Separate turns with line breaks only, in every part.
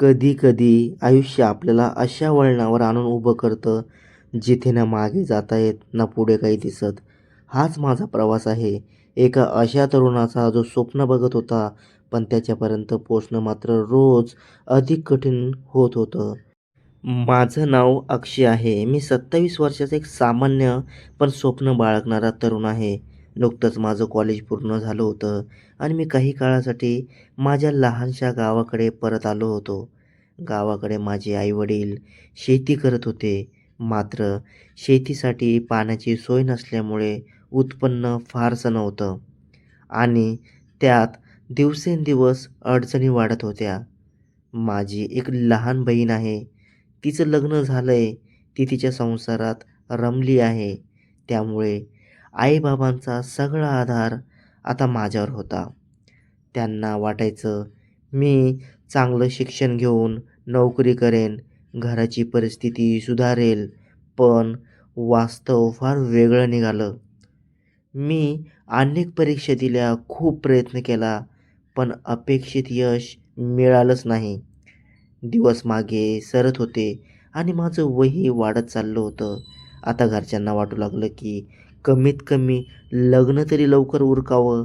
कधी कधी आयुष्य आपल्याला अशा वळणावर आणून उभं करतं जिथे ना मागे जाता येत ना पुढे काही दिसत. हाच माझा प्रवास आहे. एका अशा तरुणाचा जो स्वप्न बघत होता पण त्याच्यापर्यंत पोचणं मात्र रोज अधिक कठीण होत होतं. माझं नाव अक्षय आहे. मी सत्तावीस वर्षाचा एक सामान्य पण स्वप्न बाळगणारा तरुण आहे. नुकतंच माझं कॉलेज पूर्ण झालं होतं आणि मी काही काळासाठी माझ्या लहानशा गावाकडे परत आलो होतो. गावाकडे माझे आईवडील शेती करत होते. मात्र शेतीसाठी पाण्याची सोय नसल्यामुळे उत्पन्न फारसं नव्हतं. आणि त्यात दिवसेंदिवस अडचणी वाढत होत्या. माझी एक लहान बहीण आहे. तिचं लग्न झालं आहे ती तिच्या संसारात रमली आहे. त्यामुळे आईबाबांचा सगळा आधार आता माझ्यावर होता. त्यांना वाटायचं मी चांगलं शिक्षण घेऊन नोकरी करेन घराची परिस्थिती सुधारेल पण वास्तव फार वेगळं निघालं. मी अनेक परीक्षा दिल्या खूप प्रयत्न केला पण अपेक्षित यश मिळालंच नाही. दिवस मागे सरत होते आणि माझं वही वाढत चाललं होतं. आता घरच्यांना वाटू लागलं की कमीत कमी लग्न तरी लवकर उरकावं.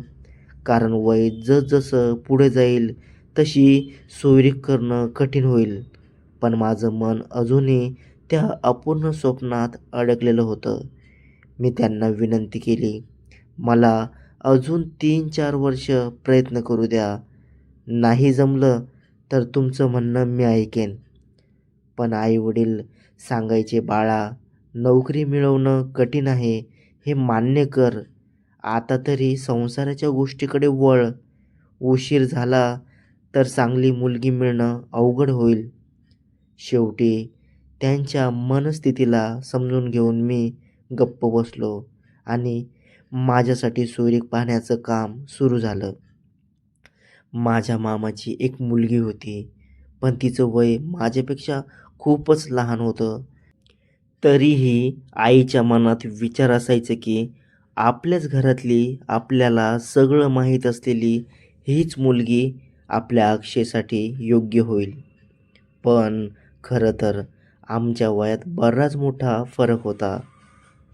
कारण वय जसजसं पुढे जाईल तशी सोयरीक करणं कठीण होईल. पण माझं मन अजूनही त्या अपूर्ण स्वप्नात अडकलेलं होतं. मी त्यांना विनंती केली मला अजून तीन चार वर्ष प्रयत्न करू द्या. नाही जमलं तर तुमचं म्हणणं मी ऐकेन. पण आईवडील सांगायचे बाळा नोकरी मिळवणं कठीण आहे. हे मान्य कर. आता तरी संसाराच्या गोष्टीकडे वळ. उशीर झाला तर चांगली मुलगी मिळणं अवघड होईल. शेवटी त्यांच्या मनस्थितीला समजून घेऊन मी गप्प बसलो आणि माझ्यासाठी सोयरीक पाहण्याचं काम सुरू झालं. माझ्या मामाची एक मुलगी होती पण तिचं वय माझ्यापेक्षा खूपच लहान होतं. तरीही आईच्या मनात विचार असायचं की आपल्याच घरातली आपल्याला सगळं माहीत असलेली हीच मुलगी आपल्या अक्षेसाठी योग्य होईल. पण खरं तर आमच्या वयात बराच मोठा फरक होता.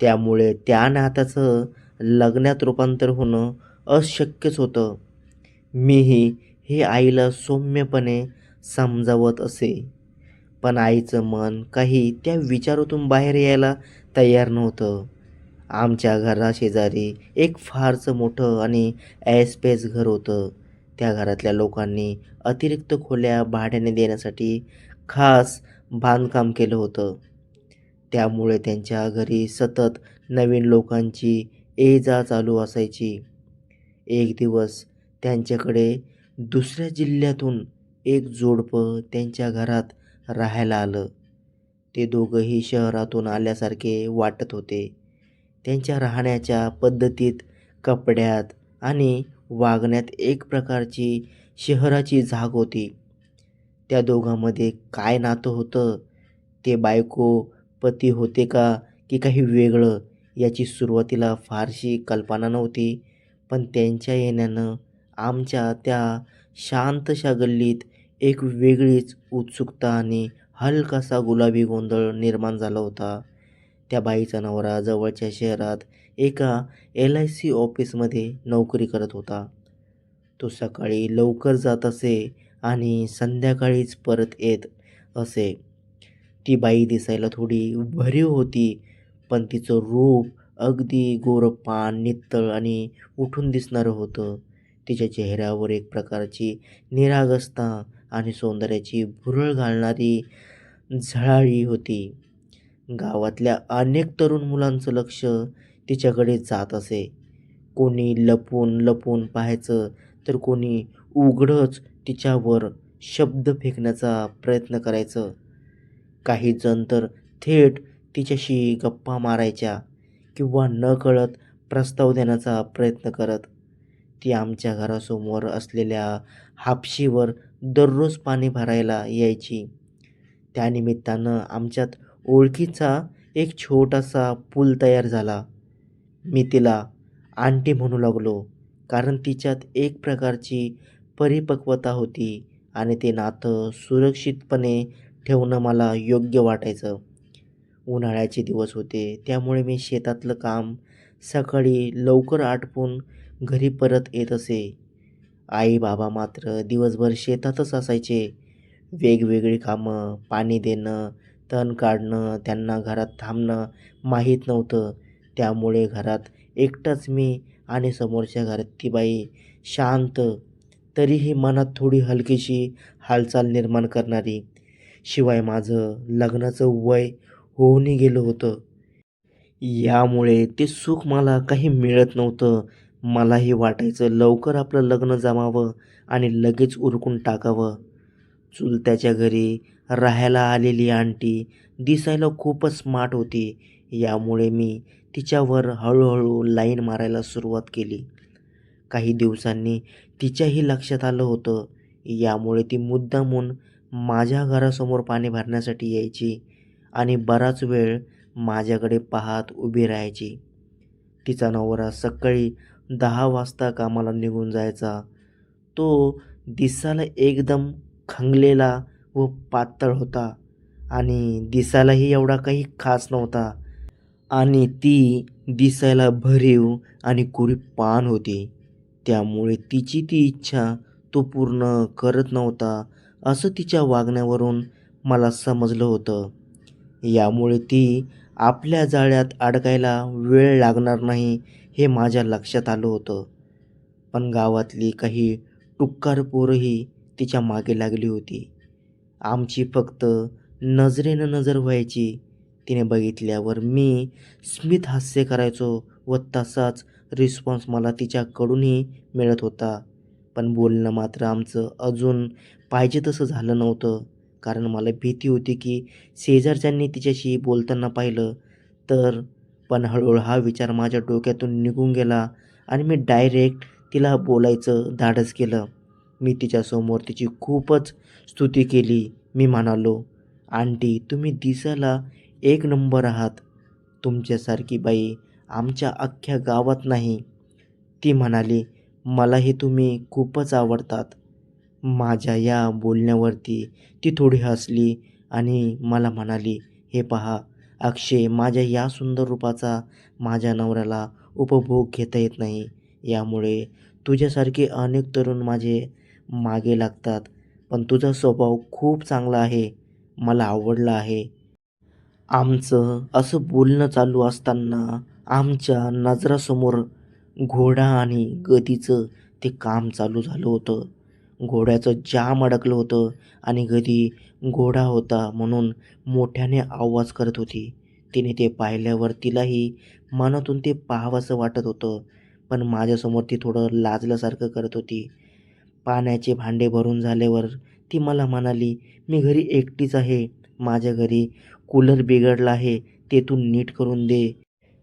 त्यामुळे त्या नात्याचं लग्नात रूपांतर होणं अशक्यच होतं. मीही हे आईला सौम्यपणे समजावत असे. पण आईचं मन काही त्या विचारातून बाहेर यायला तयार नव्हतं. आमच्या घराशेजारी एक फारसं मोठं आणि ऐसपैस घर होतं. त्या घरातल्या लोकांनी अतिरिक्त खोल्या भाड्याने देण्यासाठी खास बांधकाम केलं होतं. त्यामुळे त्यांच्या घरी सतत नवीन लोकांची ये जा चालू असायची. एक दिवस त्यांच्याकडे दुसऱ्या जिल्ह्यातून एक जोडपं त्यांच्या घरात राहायला आलं. ते दोघंही शहरातून आल्यासारखे वाटत होते. त्यांच्या राहण्याच्या पद्धतीत कपड्यात आणि वागण्यात एक प्रकारची शहराची झाग होती. त्या दोघांमध्ये काय नातं होतं? ते बायको पती होते का? की काही वेगळं? याची सुरुवातीला फारशी कल्पना नव्हती पण त्यांच्या येण्यानं आमच्या त्या शांतशा गल्लीत एक वेगळीच उत्सुकता आणि हलकासा गुलाबी गोंधळ निर्माण झाला होता. त्या बाईचा नवरा जवळच्या शहरात एका एल आय सी ऑफिसमध्ये नोकरी करत होता. तो सकाळी लवकर जात असे आणि संध्याकाळीच परत येत असे. ती बाई दिसायला थोडी भरीव होती पण तिचं रूप अगदी गोरपान नित्तळ आणि उठून दिसणारं होतं. तिच्या चेहऱ्यावर एक प्रकारची निरागसता आणि सौंदर्याची भुरळ घालणारी झळाळी होती. गावातल्या अनेक तरुण मुलांचं लक्ष तिच्याकडे जात असे. कोणी लपून लपून पाहायचं तर कोणी उघडच तिच्यावर शब्द फेकण्याचा प्रयत्न करायचं. काही जण तर थेट तिच्याशी गप्पा मारायच्या किंवा न कळत प्रस्ताव देण्याचा प्रयत्न करत. ती आमच्या घरासमोर असलेल्या हापशीवर दररोज पाणी भरायला यायची. त्यानिमित्तानं आमच्यात ओळखीचा एक छोटासा पूल तयार झाला. मी तिला आंटी म्हणू लागलो कारण तिच्यात एक प्रकारची परिपक्वता होती आणि ते नातं सुरक्षितपणे ठेवणं मला योग्य वाटायचं. उन्हाळ्याचे दिवस होते त्यामुळे मी शेतातलं काम सकाळी लवकर आटपून घरी परत येत असे. आई बाबा मात्र दिवसभर शेतातच असायचे. वेगवेगळी कामं पाणी देणं तण काढणं त्यांना घरात थांबणं माहीत नव्हतं. त्यामुळे घरात एकटाच मी आणि समोरच्या घरात ती बाई शांत तरीही मनात थोडी हलकीशी हालचाल निर्माण करणारी. शिवाय माझं लग्नाचं वय होऊनही गेलं होतं. यामुळे ते सुख मला काही मिळत नव्हतं. मलाही वाटायचं लवकर आपलं लग्न जमावं आणि लगेच उरकून टाकावं. चुलत्याच्या घरी राहायला आलेली आंटी दिसायला खूपच स्मार्ट होती. यामुळे मी तिच्यावर हळूहळू लाईन मारायला सुरुवात केली. काही दिवसांनी तिच्याही लक्षात आलं होतं. यामुळे ती मुद्दामून माझ्या घरासमोर पाणी भरण्यासाठी यायची आणि बराच वेळ माझ्याकडे पाहत उभी राहायची. तिचा नवरा सकाळी दहा वाजता कामाला निघून जायचा. तो दिसायला एकदम खंगलेला व पातळ होता आणि दिसायलाही एवढा काही खास नव्हता. आणि ती दिसायला भरीव आणि पान होती. त्यामुळे तिची ती इच्छा तो पूर्ण करत नव्हता असं तिच्या वागण्यावरून मला समजलं होतं. यामुळे ती आपल्या जाळ्यात अडकायला वेळ लागणार नाही हे माझ्या लक्षात आलं होतं. पण गावातली काही टुक्कार पोरंही तिच्यामागे लागली होती. आमची फक्त नजरेनं नजर व्हायची. तिने बघितल्यावर मी स्मित हास्य करायचो व तसाच रिस्पॉन्स मला तिच्याकडूनही मिळत होता. पण बोलणं मात्र आमचं अजून पाहिजे तसं झालं नव्हतं. कारण मला भीती होती की शेजारच्यांनी तिच्याशी बोलताना पाहिलं तर पण हळूहळू हा विचार माझ्या डोक्यातून निघून गेला आणि मी डायरेक्ट तिला बोलायचं धाडस केलं. मी तिच्यासमोर तिची खूपच स्तुती केली. मी म्हणालो आंटी तुम्ही दिसायला एक नंबर आहात. तुमच्यासारखी बाई आमच्या अख्ख्या गावात नाही. ती म्हणाली मलाही तुम्ही खूपच आवडतात. माझ्या या बोलण्यावरती ती थोडी हसली आणि मला म्हणाली हे पहा अक्षय माझ्या या सुंदर रूपाचा माझ्या नवऱ्याला उपभोग घेता येत नाही. यामुळे तुझ्यासारखे अनेक तरुण माझे मागे लागतात पण तुझा स्वभाव खूप चांगला आहे मला आवडला आहे. आमचं असं बोलणं चालू असताना आमच्या नजरासमोर घोडा आणि गदीचं ते काम चालू झालं होतं. घोड्याचं जाम अडकलं होतं आणि गदी घोडा होता म्हणून मोठ्याने आवाज करत होती. तिने ते पाहिल्यावर तिलाही मनातून ते पाहावंसं वाटत होतं पण माझ्यासमोर ती थोडं लाजल्यासारखं करत होती. पाण्याचे भांडे भरून झाल्यावर ती मला म्हणाली मी घरी एकटीच आहे. माझ्या घरी कूलर बिघडला आहे. ते तू नीट करून दे.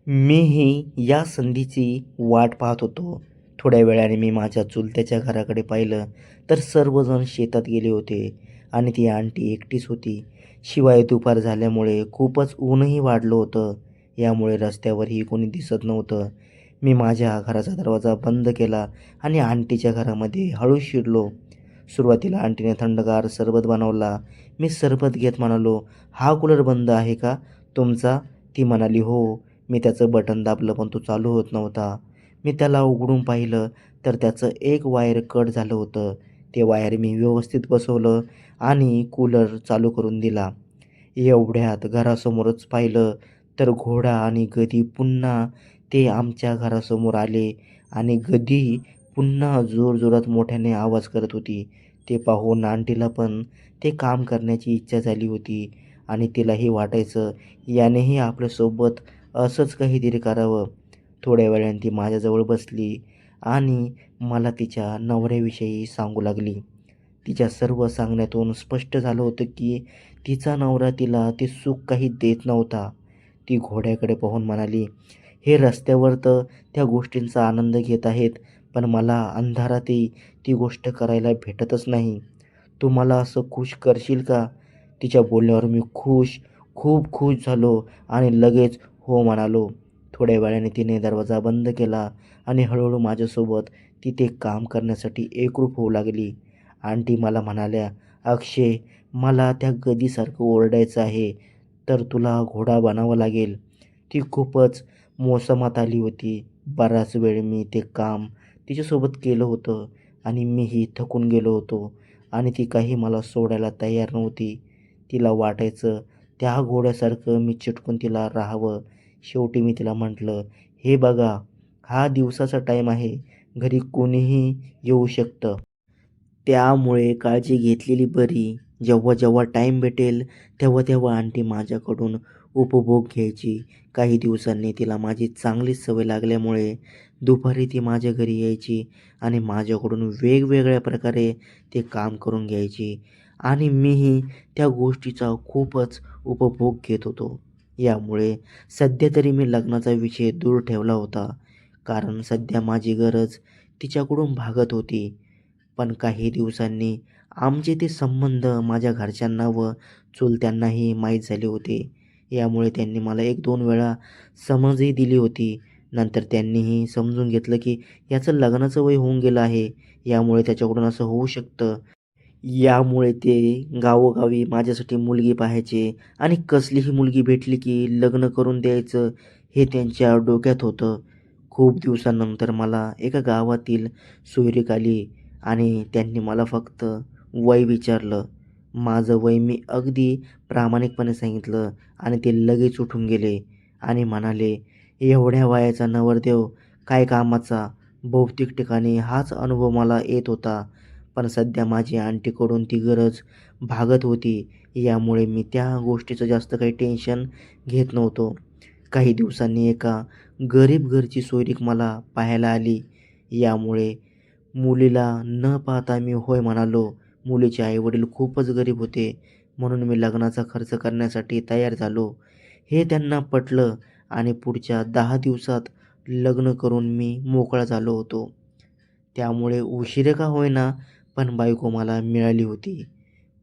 मीही या संधीची वाट पाहत होतो. थोड्या वेळाने मी माझ्या चुलत्याच्या घराकडे पाहिलं तर सर्वजण शेतात गेले होते आणि ती आंटी एकटीच होती. शिवाय दुपार झाल्यामुळे खूपच ऊनही वाढलं होतं. यामुळे रस्त्यावरही कोणी दिसत नव्हतं. मी माझ्या घराचा दरवाजा बंद केला आणि आंटीच्या घरामध्ये हळू शिरलो. सुरुवातीला आंटीने थंडगार सरबत बनवला. मी सरबत घेत म्हणालो हा कूलर बंद आहे का? तुमचा? ती म्हणाली हो. मी त्याचं बटन दाबलं पण तो चालू होत नव्हता. मी त्याला उघडून पाहिलं तर त्याचं एक वायर कट झालं होतं. ते वायर मी व्यवस्थित बसवलं आणि कूलर चालू करून दिला. एवढ्यात घरासमोरच पाहिलं तर घोडा आणि गदी पुन्हा ते आमच्या घरासमोर आले आणि गदी पुन्हा जोरजोरात मोठ्याने आवाज करत होती. ते पाहून आंटीला पण ते काम करण्याची इच्छा झाली होती आणि तिलाही वाटायचं यानेही आपल्यासोबत असंच काहीतरी करावं. थोड्या वेळाने ती माझ्याजवळ बसली आणि मला तिच्या नवऱ्याविषयी सांगू लागली. तिच्या सर्व सांगण्यातून स्पष्ट झालं होतं की तिचा नवरा तिला ते सुख काही देत नव्हता. ती घोड्याकडे पाहून म्हणाली हे रस्त्यावर तर त्या गोष्टींचा आनंद घेत आहेत पण मला अंधारातही ती गोष्ट करायला भेटतच नाही. तू मला असं खुश करशील का? तिच्या बोलण्यावर मी खुश खूप खुश झालो आणि लगेच हो म्हणालो. थोड्या वेळाने तिने दरवाजा बंद केला आणि हळूहळू माझ्यासोबत ती ते काम करण्यासाठी एकरूप होऊ लागली. आंटी मला म्हणाल्या अक्षय मला त्या गदीसारखं ओरडायचं आहे तर तुला घोडा बनावं लागेल. ती खूपच मोसमात आली होती. बराच वेळ मी ते काम तिच्यासोबत केलं होतं आणि मीही थकून गेलो होतो आणि ती काही मला सोडायला तयार नव्हती. तिला वाटायचं त्या घोड्यासारखं मी चिटकून तिला राहावं शेवटी मी तिला म्हटलं हे बघा हा दिवसाचा टाईम आहे घरी कोणीही येऊ शकतं. त्यामुळे काळजी घेतलेली बरी. जेव्हा जेव्हा टाईम भेटेल तेव्हा तेव्हा आंटी माझ्याकडून उपभोग घ्यायची. काही दिवसांनी तिला माझी चांगलीच सवय लागल्यामुळे दुपारी ती माझ्या घरी यायची आणि माझ्याकडून वेगवेगळ्या प्रकारे ते काम करून घ्यायची. आणि मीही त्या गोष्टीचा खूपच उपभोग घेत होतो. यामुळे सध्या तरी मी लग्नाचा विषय दूर ठेवला होता. कारण सध्या माझी गरज तिच्याकडून भागत होती. पण काही दिवसांनी आमचे ते संबंध माझ्या घरच्यांना व चुलत्यांनाही माहीत झाले होते. यामुळे त्यांनी मला एक दोन वेळा समजही दिली होती. नंतर त्यांनीही समजून घेतलं की याचं लग्नाचं वय होऊन गेलं आहे. यामुळे त्याच्याकडून असं होऊ शकतं. यामुळे ते गावोगावी माझ्यासाठी मुलगी पाहायचे आणि कसलीही मुलगी भेटली की लग्न करून द्यायचं हे त्यांच्या डोक्यात होतं. खूप दिवसानंतर मला एका गावातील सोयरीक आली आणि त्यांनी मला फक्त वय विचारलं. माझं वय मी अगदी प्रामाणिकपणे सांगितलं आणि ते लगेच उठून गेले आणि म्हणाले एवढ्या वयाचा नवरदेव काय कामाचा? भौतिक ठिकाणी हाच अनुभव मला येत होता. पण सध्या माझी आंटीकडून ती गरज भागत होती. यामुळे मी त्या गोष्टीचं जास्त काही टेन्शन घेत नव्हतो. काही दिवसांनी एका गरीब घरची सोयरीक मला पाहायला आली. यामुळे मुलीला न पाहता मी होय म्हणालो मुलीचे आईवडील खूपच गरीब होते म्हणून मी लग्नाचा खर्च करण्यासाठी तयार झालो. हे त्यांना पटलं आणि पुढच्या दहा दिवसात लग्न करून मी मोकळा झालो होतो. त्यामुळे उशिरे का होईना पण बायको मला मिळाली होती.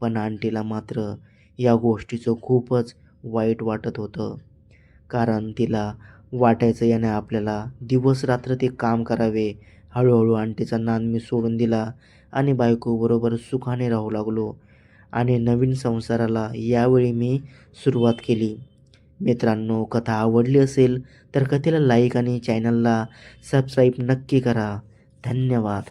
पण आंटीला मात्र या गोष्टीचं खूपच वाईट वाटत होतं. कारण तिला वाटायचं याने आपल्याला दिवस रात्र ते काम करावे. हळूहळू आंटीचा नाद मी सोडून दिला आणि बायकोबरोबर सुखाने राहू लागलो आणि नवीन संसाराला यावेळी मी सुरुवात केली. मित्रांनो कथा आवडली असेल तर कथेला लाईक आणि चॅनलला सबस्क्राईब नक्की करा. धन्यवाद.